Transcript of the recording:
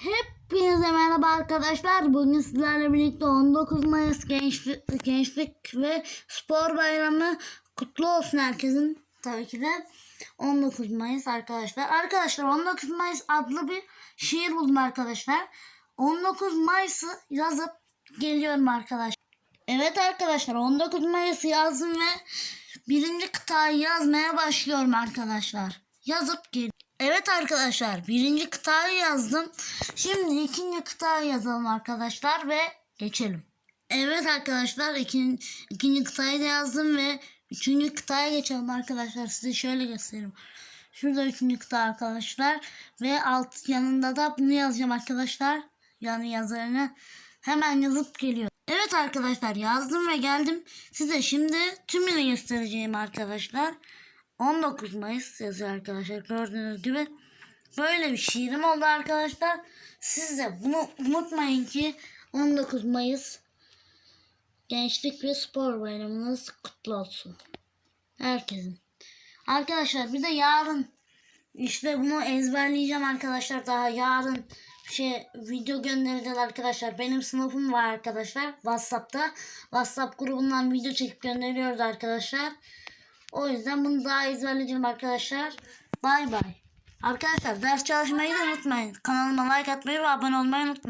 Hepinize merhaba arkadaşlar. Bugün sizlerle birlikte 19 Mayıs Gençlik, Gençlik ve Spor Bayramı kutlu olsun herkesin. Tabii ki de 19 Mayıs arkadaşlar. Arkadaşlar 19 Mayıs adlı bir şiir buldum arkadaşlar. 19 Mayıs'ı yazıp geliyorum arkadaşlar. Evet arkadaşlar 19 Mayıs'ı yazdım ve birinci kıtayı yazmaya başlıyorum arkadaşlar. Yazıp gel. Evet arkadaşlar birinci kıtayı yazdım. Şimdi ikinci kıtayı yazalım arkadaşlar ve geçelim. Evet arkadaşlar ikinci, ikinci kıtayı da yazdım ve üçüncü kıtaya geçelim arkadaşlar. Size şöyle göstereyim. Şurada üçüncü kıta arkadaşlar. Ve alt yanında da bunu yazacağım arkadaşlar. Yani yazarını hemen yazıp geliyor. Evet arkadaşlar yazdım ve geldim. Size şimdi tümünü göstereceğim arkadaşlar. 19 Mayıs yazıyor arkadaşlar gördüğünüz gibi. Böyle bir şiirim oldu arkadaşlar. Siz de bunu unutmayın ki 19 Mayıs Gençlik ve Spor Bayramınız kutlu olsun. Herkesin. Arkadaşlar bir de yarın işte bunu ezberleyeceğim arkadaşlar daha yarın şey video göndereceğiz arkadaşlar. Benim sınıfım var arkadaşlar WhatsApp'ta. WhatsApp grubundan video çekip gönderiyoruz arkadaşlar. O yüzden bunu daha ezberleyeceğim arkadaşlar. Bay bay. Arkadaşlar ders çalışmayı da unutmayın. Kanalıma like atmayı ve abone olmayı unutmayın.